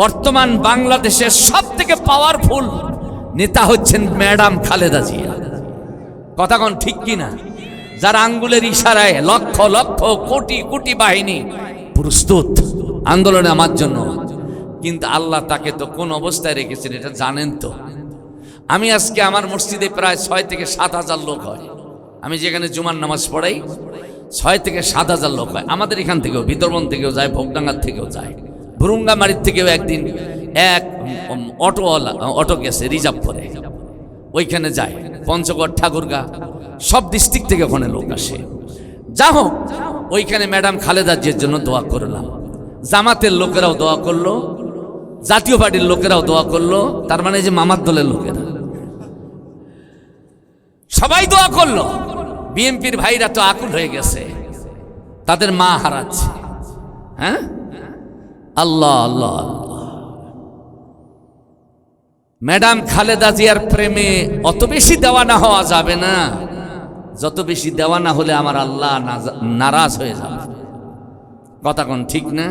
বর্তমান বাংলাদেশের সব থেকে পাওয়ারফুল নেতা হচ্ছেন ম্যাডাম খালেদা জিয়া। কথা কোন ঠিক কি না যার আঙ্গুলের ইশারায় লক্ষ লক্ষ, কোটি কোটি বাহিনী প্রস্তুত আন্দোলনে আমার জন্য। কিন্তু আল্লাহ তাকে তো কোন অবস্থায় রেখেছেন এটা জানেন তো। আমি আজকে আমার মসজিদে প্রায় ছয় থেকে সাত হাজার লোক হয়। আমি যেখানে জুমার নামাজ পড়াই, ছয় থেকে সাত হাজার লোক হয়। আমাদের এখান থেকেও বিদর্বন থেকেও যায়, ভোগডাঙ্গার থেকেও যায়। ভুরুঙ্গামারির থেকেও একদিন এক অটোওয়ালা অটো গেছে, রিজার্ভ করে। ওইখানে যায়। পঞ্চগড়, ঠাকুরগা, সব ডিস্ট্রিক্ট থেকে ওখানে লোক আসে। যা হোক, ওইখানে ম্যাডাম খালেদা জিয়ার জন্য দোয়া করলাম। জামাতের লোকেরাও দোয়া করল, জাতীয় পার্টির লোকেরাও দোয়া করল, তার মানে যে মামার দলের লোকেরা। সবাই দোয়া করল। বিএনপির ভাইরা তো আকুল হয়ে গেছে। তাদের মা হারাচ্ছে। হ্যাঁ? আল্লাহ আল্লাহ আল্লাহ। ম্যাডাম খালেদা জিয়ার প্রেমে অত বেশি দেওয়া না হওয়া যাবে না। যত বেশি দেওয়া না হলে আমার আল্লাহ নারাজ হয়ে যাবে। কথা কোন ঠিক না?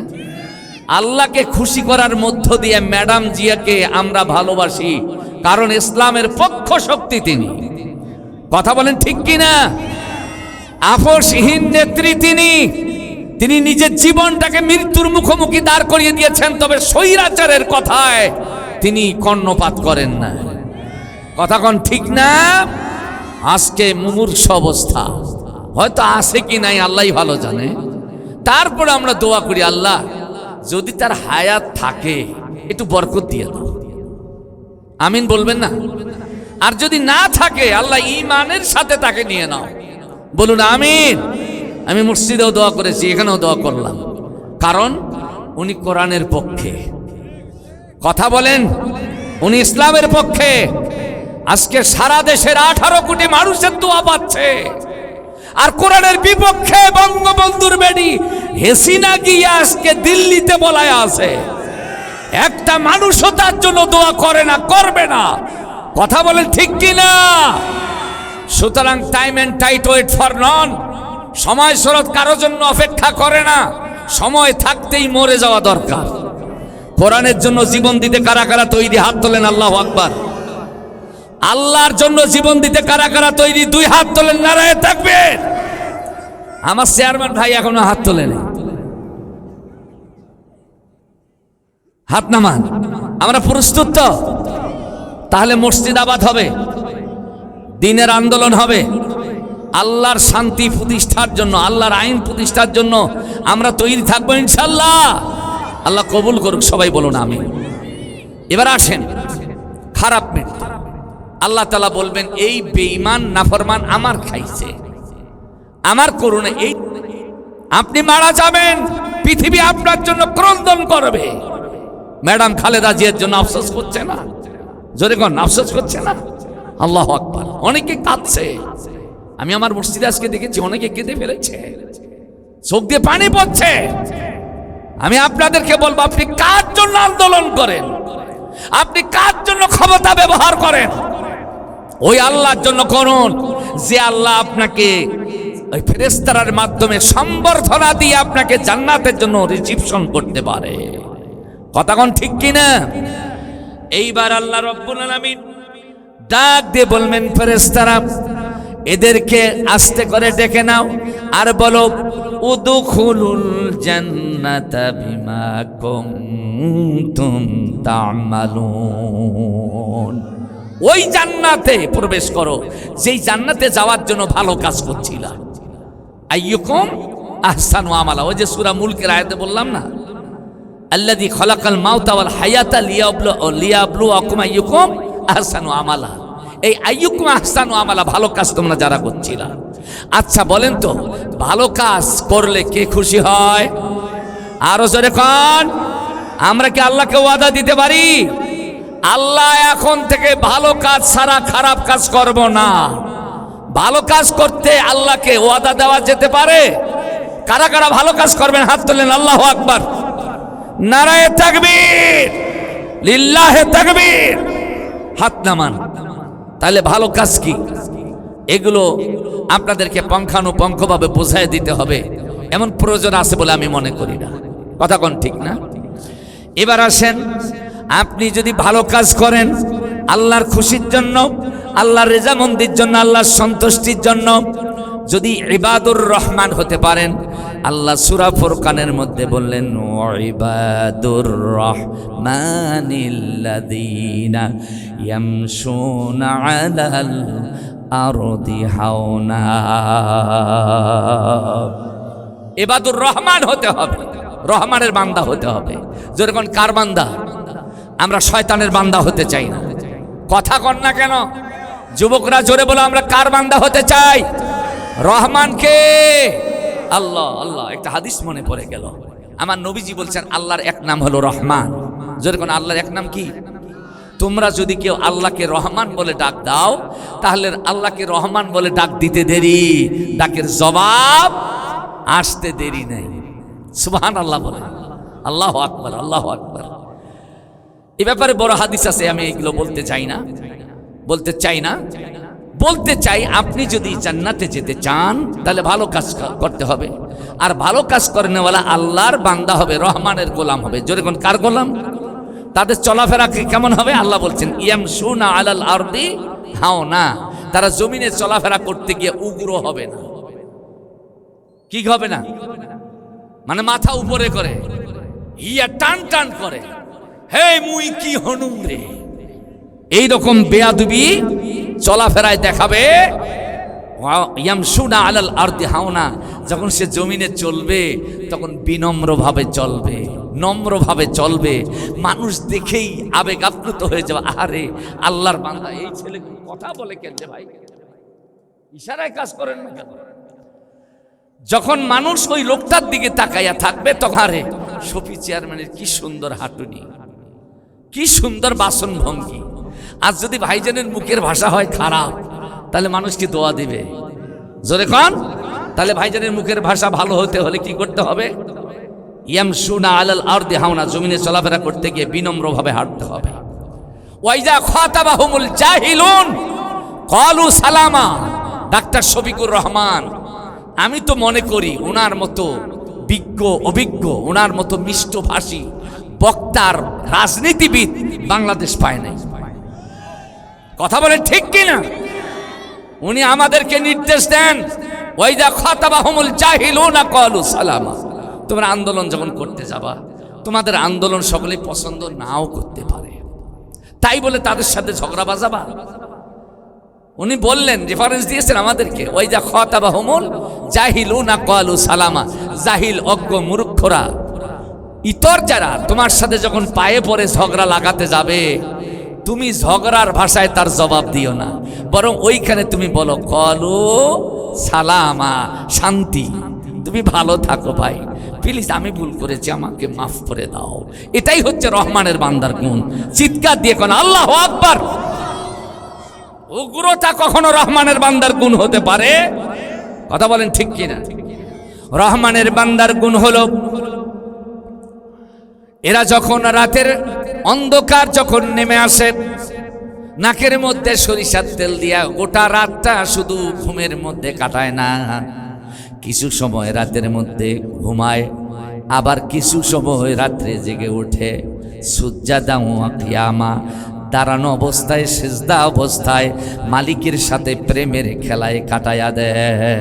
আল্লাহকে খুশি করার মধ্য দিয়ে ম্যাডাম জিয়াকে আমরা ভালোবাসি, কারণ ইসলামের পক্ষ শক্তি তিনি। কথা বলেন ঠিক কি না আপোষহীন নেত্রী তিনি। তিনি নিজের জীবনটাকে মৃত্যুর মুখোমুখি দাঁড় করিয়ে দিয়েছেন, তবে স্বৈরাচারের কথায় তিনি কর্ণপাত করেন না। কথা ঠিক না? আজকে মুমূর্ষ অবস্থা। হয়তো আছে কি নাই আল্লাহই ভালো জানে। তারপরে আমরা দোয়া করি, আল্লাহ, যদি তার হায়াত থাকে, একটু বরকত দিয়ে দাও। আমিন বলবেন না? আর যদি না থাকে, আল্লাহ ইমানের সাথে তাকে নিয়ে নাও। বলুন আমিন। আমি মসজিদেও দোয়া করেছি, এখানেও দোয়া করলাম। কারণ উনি কোরআনের পক্ষে। কথা বলেন, উনি ইসলামের পক্ষে। আজকে সারা দেশের আঠারো কোটি মানুষের দোয়া পাচ্ছে। আর কোরআনের বিপক্ষে বঙ্গবন্ধুর বেডি হেসিনা গিয়ে আজকে দিল্লিতে বলায় আছে। একটা মানুষও তার জন্য দোয়া করে না, করবে না। কথা বলেন ঠিক কি না সুতরাং time and tide wait for none সময় স্রোত কারও জন্য অপেক্ষা করে না। সময় থাকতেই মরে যাওয়া দরকার। কোরআনের জন্য জীবন দিতে কারা কারা তৈরি? হাত তোলেন আল্লাহ আকবার। আল্লাহর জন্য জীবন দিতে কারা কারা তৈরি? দুই হাত তোলেন, নারায় থাকবে আমার চেয়ারম্যান ভাই এখনও হাত তোলেনি হাত নামান। আমরা প্রস্তুত তো? তাহলে মসজিদ আবাদ হবে। দিনের আন্দোলন হবে। আল্লাহর শান্তি প্রতিষ্ঠার জন্য, আল্লাহর আইন প্রতিষ্ঠার জন্য আমরা তৈরি থাকব ইনশাল্লাহ আল্লাহ কবুল করুক, সবাই বলুন আমি এবার আসেন, খারাপ মেয়ে। আল্লাহ তালা বলবেন, এই বেঈমান, নাফরমান আমার খাইছে। আমার করুণা এই আপনি মারা যাবেন, পৃথিবী আপনার জন্য ক্রন্দন করবে। ম্যাডাম খালেদা জিয়ার জন্য আফসোস করছে না? জোরে কোন, আফসোস করছে না? আল্লাহ আকবার। অনেকে কাঁদছে। আমি আমার মসজিদে আজকে দেখেছি অনেকে কেঁদে ফেলেছে। চোখ দিয়ে পানি পড়ছে। আমি আপনাদেরকে বলব, আপনি কার জন্য আন্দোলন করেন? আপনি কার জন্য ক্ষমতা ব্যবহার করেন? ওই আল্লাহর জন্য করুন, যে আল্লাহ আপনাকে ওই ফেরেস্তারার মাধ্যমে সম্বর্ধনা দিয়ে আপনাকে জান্নাতের জন্য রিসিপশন করতে পারে। কথাক্ষণ ঠিক কিনা? এইবার আল্লাহ রব্বুল আলামিন ডাক দিয়ে বলবেন ফেরেস্তারা এদেরকে আস্তে করে ডেকে নাও আর বলো, উদুখুলুল জান্নাতা বিমা কুনতুম তা'মালুন। ওই জান্নাতে প্রবেশ করো, যেই জান্নাতে যাওয়ার জন্য ভালো কাজ করছিলা। আইয়ুকুম আহসানু আমালা। ওই যে সূরা মুলকের আয়াতে বললাম না? আল্লাযী খলাকাল মাউতা ওয়াল হায়াতা লিয়াবলু, লিয়াবলুয়াকুম আইয়ুকুম আহসানু আমালা। এই আইয়ুকুম আহসানু আমালা ভালো কাজ তোমরা যারা করছিলা। আচ্ছা বলেন তো, ভালো কাজ করলে কে খুশি হয়? আরও জোরে কন। আমরা কি আল্লাহকে ওয়াদা দিতে পারি? আল্লাহ এখন থেকে ভালো কাজ ছাড়া খারাপ কাজ করব না। ভালো কাজ করতে আল্লাহকে ওয়াদা দেওয়া যেতে পারে? কারা কারা ভালো কাজ করবেন? হাত তোলেন আল্লাহ আকবার। নারায়ে তাকবীর, লিল্লাহে তাকবীর। হাত নামান। তাহলে ভালো কাজ কি? এগুলো আপনাদেরকে পঙ্খানুপঙ্খভাবে বোঝাই দিতে হবে। এমন প্রয়োজন আছে বলে আমি মনে করি না। কথা কোন ঠিক না? এবার আসেন, আপনি যদি ভালো কাজ করেন, আল্লাহর খুশির জন্য, আল্লাহর রেজামন্দির জন্য, আল্লাহর সন্তুষ্টির জন্য যদি ইবাদুর রহমান হতে পারেন আল্লাহ সুরা ফুরকানের মধ্যে বললেন "ও ইবাদুর রহমানিল্লাযীনা ইয়ামশুনা আলাল আরদি হাওনা। এবাদুর রহমান হতে হবে, রহমানের বান্দা হতে হবে। যেরকম কার বান্দা? আমরা শয়তানের বান্দা হতে চাই না। কথা কন না কেন? যুবকরা জোরে বলো, আমরা কার বান্দা হতে চাই? রহমানকে আল্লাহ আল্লাহ, একটা হাদিস মনে পড়ে গেল। আমার নবীজি বলছেন, আল্লাহর এক নাম হলো রহমান। জোরে কোন আল্লাহর এক নাম কি? তোমরা যদি কেউ আল্লাহকে রহমান বলে ডাক দাও, তাহলে আল্লাহকে রহমান বলে ডাক দিতে দেরি। ডাকের জবাব আসতে দেরি নেই। সুবহান আল্লাহ বলে। আল্লাহ আকবার আল্লাহ আকবার। এ ব্যাপারে বড় হাদিস আছে, আমি এগুলো বলতে চাই না। বলতে চাই না। বলতে চাই, আপনি যদি জান্নাতে যেতে চান, তাহলে ভালো কাজ করতে হবে। আর ভালো কাজ করেনেওয়ালা আল্লাহর বান্দা হবে, রহমানের গোলাম হবে। জোরে কোন কার গোলাম? তাদের চলাফেরা কেমন হবে? আল্লাহ বলছেন ইয়াম সুনা আলাল আরদি হাও না তারা জমিনে চলাফেরা করতে গিয়ে উগ্র হবে না। কি হবে না? মানে মাথা উপরে করে। ইয়া টান টান করে। হে মুই কি হনুম রে? এই রকম বেয়াদুবি চলাফেরায় দেখাবে। আলাল আরদি হাওনা, যখন সে জমিনে চলবে, তখন বিনম্রভাবে চলবে, নম্রভাবে চলবে। মানুষ দেখেই আবেগ আপ্লুত হয়ে যাবে। আরে আল্লাহর বান্দা এই ছেলে কথা বলে কেন ভাই। ইশারায় কাজ করেন না যখন মানুষ ওই লোকটার দিকে তাকাইয়া থাকবে, তখন আরে, শফি চেয়ারম্যানের কি সুন্দর হাঁটুনি, কি সুন্দর বাসন ভঙ্গি আর যদি ভাইজানের মুখের ভাষা হয় খারাপ, তাহলে মানুষ কি দোয়া দিবে? জোরে কন, তাহলে ভাইজানের মুখের ভাষা ভালো হতে হলে কি করতে হবে? ইয়াম সুনা আলাল আর দেহাওনা জমিনে চলাফেরা করতে গিয়ে বিনম্রভাবে হাঁটতে হবে। ওয়াইজা খাতাবাহুমুল জাহিলুন, কলু সালামা, ডাক্তার শফিকুর রহমান, আমি তো মনে করি ওনার মতো বিজ্ঞ, অভিজ্ঞ ওনার মতো মিষ্টভাষী বক্তার রাজনীতিবিদ বাংলাদেশ পায় নাই। কথা বলে ঠিক কিনা? উনি আমাদেরকে নির্দেশ দেন ওইদা খাতাবাহুমুল জাহিলুনা কলু সালামা। তোমরা আন্দোলন যখন করতে যাবা, তোমাদের আন্দোলন সকলে পছন্দ নাও করতে পারে। তাই বলে তাদের সাথে ঝগড়া বাজাবা। উনি বললেন রেফারেন্স দিয়েছেন আমাদেরকে ওই যা খতাবা হুমুল জাহিল না কলু সালামা। জাহিল, অজ্ঞ মূর্খরা। ইতর যারা, তোমার সাথে যখন পায়ে পরে ঝগড়া লাগাতে যাবে তুমি ঝগড়ার ভাষায় তার জবাব দিও না। বরং ওইখানে তুমি বলো, কলু সালামা, শান্তি। তুমি ভালো থাকো ভাই। প্লিজ আমি ভুল করেছি, আমাকে মাফ করে দাও। এটাই হচ্ছে রহমানের বান্দার গুণ। চিৎকার দিয়ে কোন, আল্লাহ আকবার! উগ্রতা কখনো রহমানের বান্দার গুণ হতে পারে? কথা বলেন ঠিক কিনা? রহমানের বান্দার গুণ হলো এরা যখন রাতের অন্ধকার যখন নেমে আসে, নাকের মধ্যে সরিষার তেল দিয়া গোটা রাতটা শুধু ঘুমের মধ্যে কাটায় না, কিছু সময় রাতের মধ্যে ঘুমায়, আবার কিছু সময় রাত্রে জেগে ওঠে। সূর্যাদা কিয়ামা, দাঁড়ানো অবস্থায়, সেজদা অবস্থায় মালিকের সাথে প্রেমের খেলায় কাটায়া দেয়।